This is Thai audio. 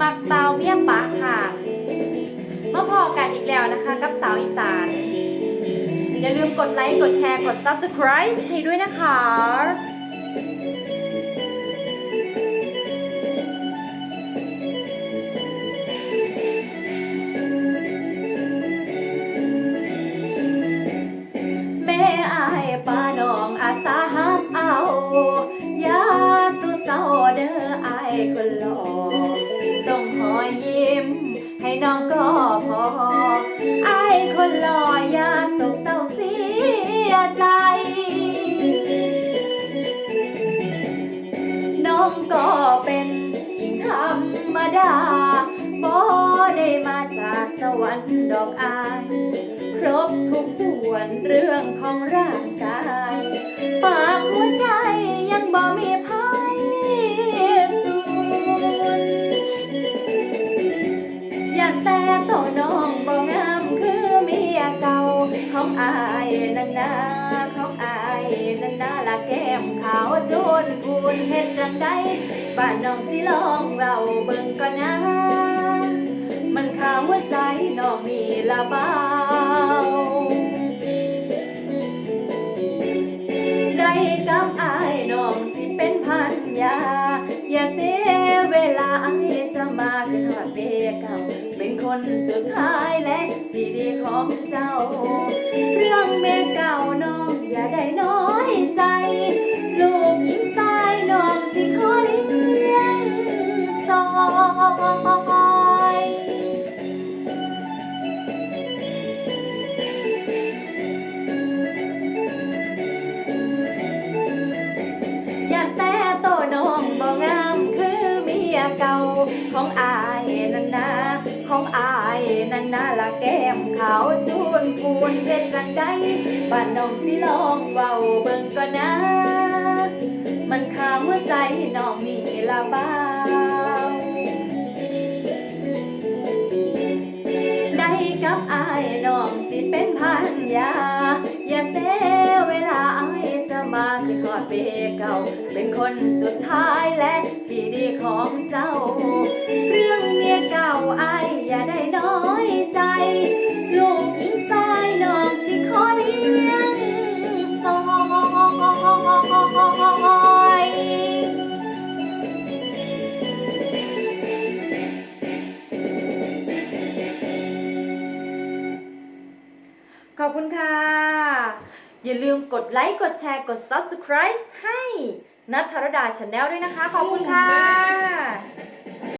มักเบาเมียปะค่ะมาพอกันอีกแล้วนะคะกับสาวอีสาน อย่าลืมกดไลค์ กดแชร์ กด subscribe ให้ด้วยนะคะ ให้น้องก็พออายคนหล่ออย่าส่งเศร้าเสียใจ น้องก็เป็นหญิงธรรมดาบ่ได้มาจากสวรรค์ดอกอาย ครบทุกส่วนเรื่องของร่างกาย ของอายนันนาของอายนันนาละแก้มขาวโจนพูนเฮ็ดจังได้บ้านน้องสิลองเราเบิ่งก่อนนะมันขาวใจน้องมีละเบาได้กับอายน้องสิเป็นพันยา อย่าเสียเวลาอายจะมาคือทอดเบียเก่าเป็นคนสุดท้ายและ ของอายนั่นนาของอายนั่นนาละแก้มขาวจูนพูนเพชรจังใดบ้านน้องสิลองว เปเก่า เป็นคนสุดท้ายและที่ดีของเจ้า เรื่องเมียเก่าอายอย่าได้น้อยใจ ลูกหญิงชายน้องสิขอเลี้ยงซอยขอบคุณค่ะ อย่าลืมกดไลค์ กดแชร์ กด subscribe ให้นัทธรดาชาแนลด้วยนะคะ ขอบคุณค่ะ